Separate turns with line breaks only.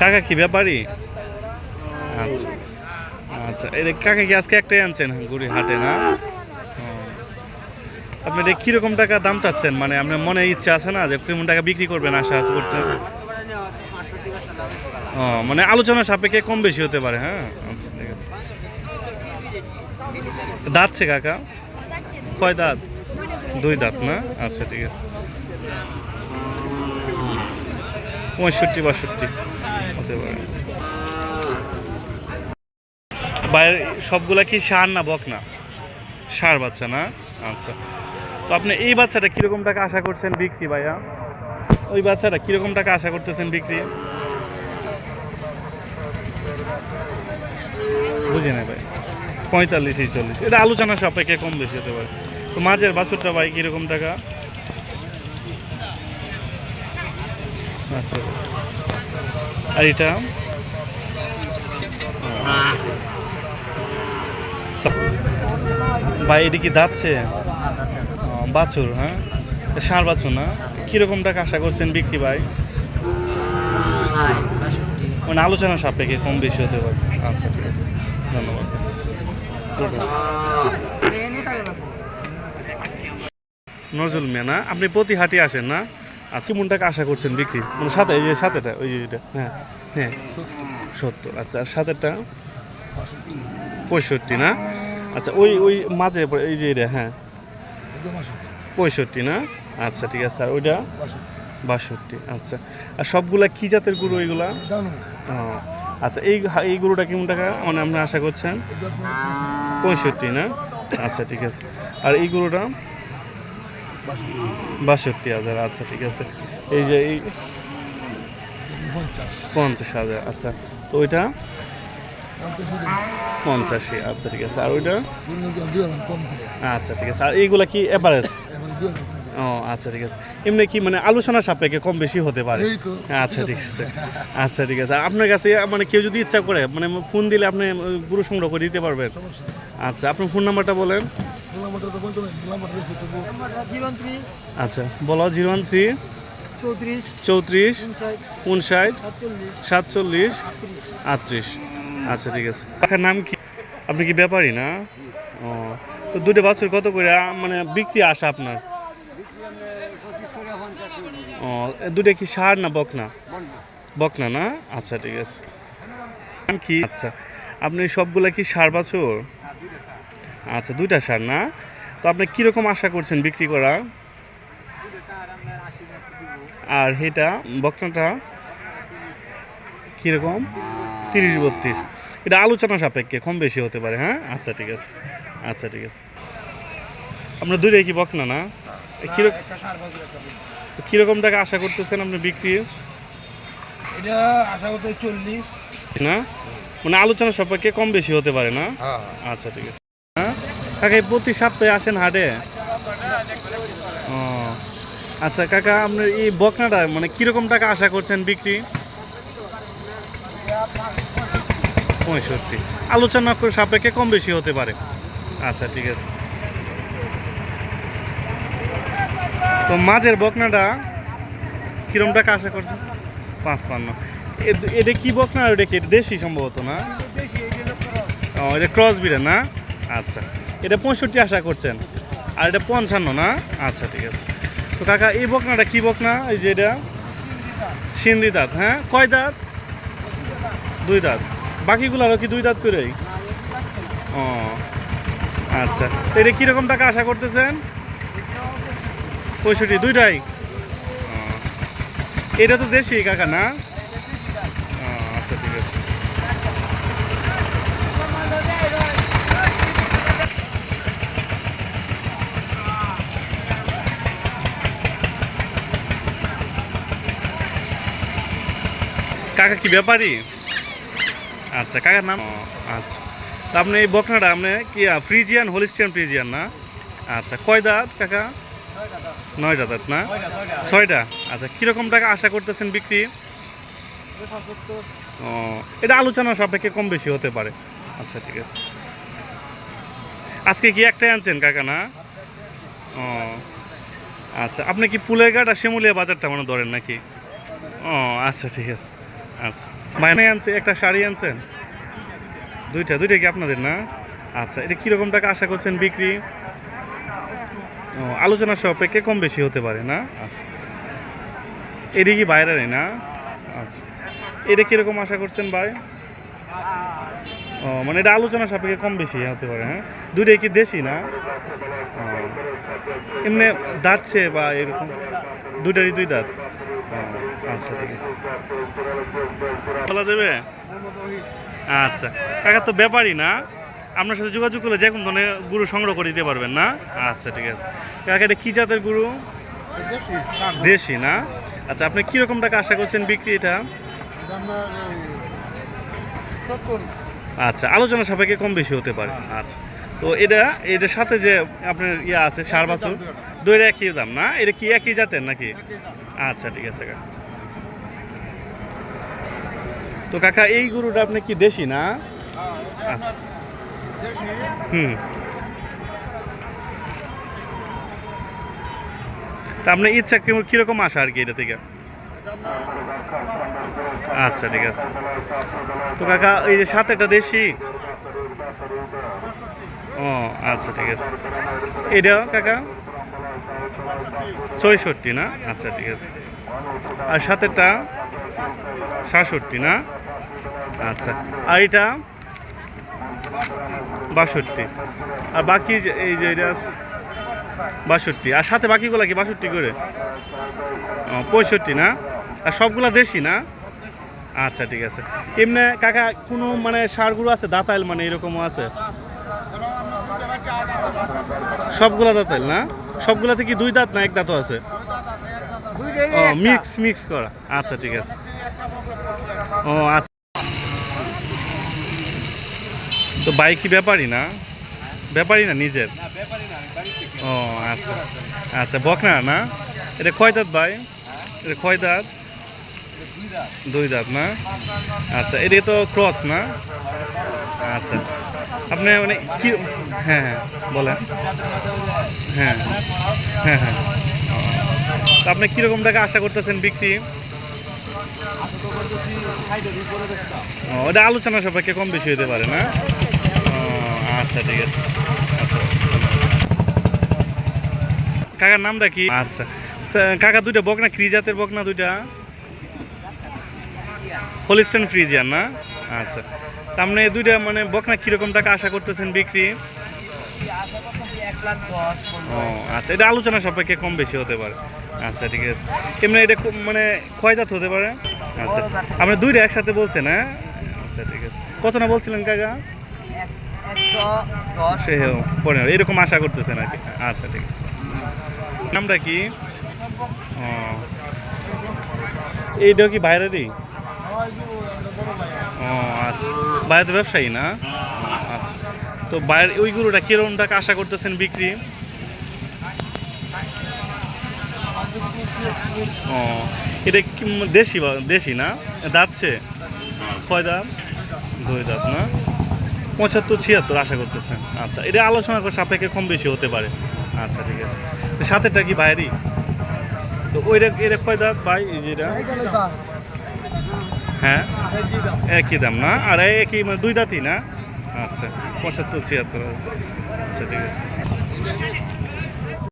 কাকা কি ব্যাপারই আচ্ছা। আচ্ছা এটা কাকা কি আজকে একটাই আনছেন গুড়ি হাটে না। আপনি এটা কীরকম টাকা দাম চাচ্ছেন? মানে আপনার মনে ইচ্ছা আছে না যে কেমন টাকা বিক্রি করবেন আশা করতে? ও মানে আলোচনা সাপেক্ষে কম বেশি হতে পারে হ্যাঁ? আচ্ছা ঠিক আছে। দাঁতছে কাকা? কয় দাঁত? দুই দাঁত না? আচ্ছা ঠিক আছে। পঁয়ষট্টি, বাষট্টি, হতে পারে। বাইরে সবগুলা কি সার না বক না? সার বাচ্চা না? আচ্ছা। তো আপনি এই বাচ্চাটা কীরকম টাকা আশা করছেন বিক্রি, ভাইয়া? ওই বাচ্চাটা কীরকম টাকা আশা করতেছেন বিক্রি? বুঝি না ভাই। পঁয়তাল্লিশ চল্লিশ এটা আলোচনা সাপেক্ষে কম বেশি হতে পারে। তো মাঝের বাছুরটা ভাই কীরকম টাকা? আচ্ছা। আর এটা? ভাই এদিকে দাঁতছে? বাছুর হ্যাঁ? ষাঁড় বাছুর না? কীরকম টাকা আশা করছেন বিক্রি ভাই? মানে আলোচনা সাপেক্ষে কম বেশি হতে পারে। আচ্ছা ঠিক আছে। ধন্যবাদ। নজরুল মিয়া না? আপনি প্রতি হাটে আসেন না? আশি মন টাকা আশা করছেন বিক্রি? মানে সাথে এই যে সাথেটা ওই যে হ্যাঁ হ্যাঁ। সত্তর আচ্ছা আর সাথেরটা? পঁয়ষট্টি না? আচ্ছা ওই ওই মাঝে এই যে এটা হ্যাঁ। পঁয়ষট্টি না? আচ্ছা ঠিক আছে আর ওইটা? বাষট্টি আচ্ছা। আর সবগুলা কি জাতের গরু ও, আচ্ছা এই এই গরুটা কেমন টাকা? মানে আপনি আশা করছেন? পঁয়ষট্টি না? আচ্ছা ঠিক আছে। আর এই গরুটা? বাষট্টি হাজার আচ্ছা ঠিক আছে। এই যে এই পঞ্চাশ। হাজার আচ্ছা। তো ওইটা? পঞ্চাশি আচ্ছা ঠিক আছে। আর ওইটা? আচ্ছা ঠিক আছে। আর এইগুলা কি এভারেজ ও আচ্ছা ঠিক আছে। এমনি কি মানে আলোচনা সাপেক্ষে কম বেশি হতে পারে? আচ্ছা ঠিক আছে। আচ্ছা ঠিক আছে। আপনার কাছে মানে কেউ যদি ইচ্ছা করে মানে ফোন দিলে আপনি গুরু সংগ্রহ করে দিতে পারবেন? আচ্ছা আপনার ফোন নাম্বারটা বলেন। আচ্ছা বলো জিরো ওয়ান থ্রি
চৌত্রিশ।
চৌত্রিশ। উনষাট।
সাতচল্লিশ।
সাতচল্লিশ। আটত্রিশ। আচ্ছা ঠিক আছে। আপনার নাম কি? আপনি কি ব্যাপারী না? ও তো দুটো বছর কত করে মানে বিক্রি আসা আপনার? ও দুটো কি সার না বকনা? বকনা না? আচ্ছা ঠিক আছে। নাম কি? আচ্ছা আপনি সবগুলা কি সার বাছুর? আচ্ছা দুইটা সার না? তো আপনি কীরকম আশা করছেন বিক্রি করা? আর এটা বকনাটা কীরকম? তিরিশ বত্রিশ। এটা আলোচনা সাপেক্ষে কম বেশি হতে পারে হ্যাঁ? আচ্ছা ঠিক আছে। আচ্ছা ঠিক আছে। আপনার দুইটাই কি বকনা না? কীরকম কীরকম টাকা আশা করতেছেন আপনি বিক্রি?
এটা আশা করতে চল্লিশ।
না? মানে আলোচনা সাপেক্ষে কম বেশি হতে পারে না? আচ্ছা ঠিক আছে। হ্যাঁ কাকা প্রতি সপ্তাহে আসেন হাটে? ও আচ্ছা কাকা আপনার এই বকনাটা মানে কীরকম টাকা আশা করছেন বিক্রি? পঁয়ষট্টি। আলোচনা করে সাপেক্ষে কম বেশি হতে পারে। আচ্ছা ঠিক আছে। তো মাঝের বকনাটা কিরম টাকা আশা করছেন? পাঁচ পান্ন এটা কি বকনা ওটা কি? দেশি সম্ভবত না? ও এটা ক্রস বিড়ে না? আচ্ছা। এটা পঁয়ষট্টি আশা করছেন। আর এটা পঞ্চান্ন না? আচ্ছা ঠিক আছে। তো কাকা, এই বকনাটা কি বকনা? এই যে এটা? সিন্ধি দাঁত হ্যাঁ? কয় দাঁত? দুই দাঁত। বাকিগুলো আরও কি দুই দাঁত করেই ও আচ্ছা। এটা কীরকম টাকা আশা করতেছেন? পঁয়ষট্টি, দুইটাই। এটা তো দেশি কাকা, না ও, আচ্ছা ঠিক আছে কাকা কি ব্যাপারী? আচ্ছা কাকার নাম? আচ্ছা। তা আপনি এই বকনাটা, আপনি কি ফ্রিজিয়ান হোলিস্টিয়ান ফ্রিজিয়ান না? আচ্ছা কয় দাঁত কাকা? নয়টা দাঁত, না? ছয়টা। আচ্ছা কীরকম টাকা আশা করতেছেন বিক্রি? ও, এটা আলোচনা সাপেক্ষে কম বেশি হতে পারে। আচ্ছা ঠিক আছে। আজকে কি একটাই আনছেন কাকা, না? ও আচ্ছা আপনি কি পুলের আর শিমুলিয়া বাজারটা মানে ধরেন নাকি? ও আচ্ছা ঠিক আছে। আচ্ছা। মাইনে আনছে, একটা শাড়ি আনছেন? দুইটা দুইটা কি আপনাদের না? আচ্ছা এটা কীরকম টাকা আশা করছেন বিক্রি? ও, আলোচনা সাপেক্ষে কম বেশি হতে পারে না? আচ্ছা। এটা কি বাইরেরই না? আচ্ছা। এটা কীরকম আশা করছেন ভাই? ও মানে এটা আলোচনা সাপেক্ষে কম বেশি হতে পারে হ্যাঁ? দুইটাই কি দেশি না? এমনি দাঁতছে বা এরকম? দুইটারই দুই দাঁত? বলা যাবে? আচ্ছা। কাকা তো ব্যাপারই না। আপনার সাথে যোগাযোগ করলে যে কোনো ধরনের গুরু সংগ্রহ করে দিতে পারবেন না? আচ্ছা ঠিক আছে। কাকা এটা কী জাতের গুরু? দেশি না? আচ্ছা আপনি কীরকম টাকা আশা করছেন বিক্রি এটা? আচ্ছা আলোচনা সাপেক্ষে কম বেশি হতে পারে। আচ্ছা। তো এটা এটার সাথে যে আপনার ইয়ে আছে সার বাছুর দইটা একই দাম না? এটা কি একই জাতের নাকি? আচ্ছা ঠিক আছে কাকা। তো কাকা এই গরুটা আপনি কি দেশি না? আচ্ছা। হুম। তা আপনার ইচ্ছা কীরকম আসা আর কি এটা থেকে? আচ্ছা ঠিক আছে। তো কাকা এই যে সাথে একটা দেশি? ও আচ্ছা ঠিক আছে। এটা কাকা? ছয়ষট্টি না? আচ্ছা ঠিক আছে। আর সাথেরটা? সাতষট্টি না? আচ্ছা। আর এটা? বাষট্টি। আর বাকি এই যে এটা বাষট্টি। আর সাথে বাকিগুলা কি বাষট্টি করে? ও, পঁয়ষট্টি না? আর সবগুলা দেশি না? আচ্ছা ঠিক আছে। এমনি কাকা কোনো মানে সারগুলো আছে? দাঁতাইল মানে এরকমও আছে? সবগুলা দাঁতাইল না? সবগুলাতে কি দুই দাঁত না এক দাঁতও আছে? ও মিক্স মিক্স করা। আচ্ছা ঠিক আছে। ও আচ্ছা। তো বাইক কি ব্যাপারই না? ব্যাপারই না নিজের? ও আচ্ছা। আচ্ছা বকনা না? এটা কয় দাঁত ভাই? এটা কয় দাঁত? দুই দাঁত। না? আচ্ছা এটা তো ক্রস না? আচ্ছা। আপনি মানে কি হ্যাঁ হ্যাঁ বলেন। হ্যাঁ হ্যাঁ হ্যাঁ। আপনি কীরকম টাকা আশা করতেছেন বিক্রি? ওটা আলোচনা সাপেক্ষে কম বেশি হতে পারে না? আচ্ছা ঠিক আছে। আচ্ছা কাকার নামটা কি? আচ্ছা। কাকা দুইটা বকনা ক্রি জাতের বকনা দুইটা? হলিস্টান ফ্রিজিয়ান না? আচ্ছা। তা আপনি দুইটা মানে বকনা কীরকম টাকা আশা করতেছেন বিক্রি? ও আচ্ছা এটা আলোচনা সাপেক্ষে কম বেশি হতে পারে। আচ্ছা ঠিক আছে। এমনি এটা মানে কয় জাত হতে পারে? আচ্ছা আপনি দুইটা একসাথে বলছেন হ্যাঁ আচ্ছা ঠিক আছে। কত না বলছিলেন কাকা? পনেরো। এরকম আশা করতেছেন আর কি। আচ্ছা ঠিক আছে। নামটা কি? ও। এইটাও কি বাইরেরই? ও আচ্ছা। বাইরে ব্যবসায়ী না? আচ্ছা। তো বাইরে ওই গরুটা কীরকম আশা করতেছেন বিক্রি? ও, এটা কি দেশি দেশি না? দাঁতছে? কয় দাঁত? দুই দাঁত না? পঁচাত্তর, ছিয়াত্তর আশা করতেছেন। আচ্ছা এটা আলোচনা করে সাপেক্ষে কম বেশি হতে পারে। আচ্ছা ঠিক আছে। তো সাথেরটা কি বাইরেই তো ওইটা, এটা কয় দাঁত ভাই? এই যে এটা? হ্যাঁ? একই দাম না? আর একই মানে দুই দাঁতই না? আচ্ছা পঁচাত্তর, ছিয়াত্তর। আচ্ছা ঠিক আছে।